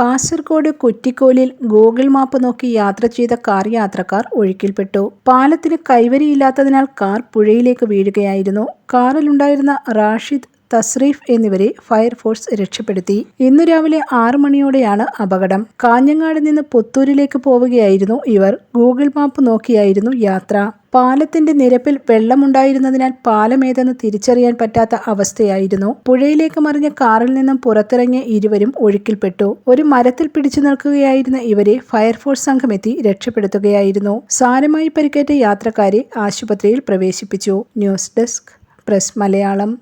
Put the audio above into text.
Kasaragod കുറ്റിക്കോലിൽ Google map നോക്കി യാത്ര ചെയ്ത കാർ യാത്രക്കാർ ഒഴുക്കിൽപ്പെട്ടു. പാലത്തിന് കൈവരിയില്ലാത്തതിനാൽ കാർ പുഴയിലേക്ക് വീഴുകയായിരുന്നു. കാറിലുണ്ടായിരുന്ന റാഷിദ് തസ്രീഫ് എന്നിവരെ ഫയർഫോഴ്സ് രക്ഷപ്പെടുത്തി. ഇന്നു രാവിലെ ആറു മണിയോടെയാണ് അപകടം. കാഞ്ഞങ്ങാട് നിന്ന് പുത്തൂരിലേക്ക് പോവുകയായിരുന്നു ഇവർ. ഗൂഗിൾ മാപ്പ് നോക്കിയായിരുന്നു യാത്ര. പാലത്തിന്റെ നിരപ്പിൽ വെള്ളമുണ്ടായിരുന്നതിനാൽ പാലമേതെന്ന് തിരിച്ചറിയാൻ പറ്റാത്ത അവസ്ഥയായിരുന്നു. പുഴയിലേക്ക് മറിഞ്ഞ കാറിൽ നിന്നും പുറത്തിറങ്ങിയ ഇരുവരും ഒഴുക്കിൽപ്പെട്ടു. ഒരു മരത്തിൽ പിടിച്ചു നിൽക്കുകയായിരുന്ന ഇവരെ ഫയർഫോഴ്സ് സംഘമെത്തി രക്ഷപ്പെടുത്തുകയായിരുന്നു. സാരമായി പരിക്കേറ്റ യാത്രക്കാരെ ആശുപത്രിയിൽ പ്രവേശിപ്പിച്ചു. News desk press Malayalam.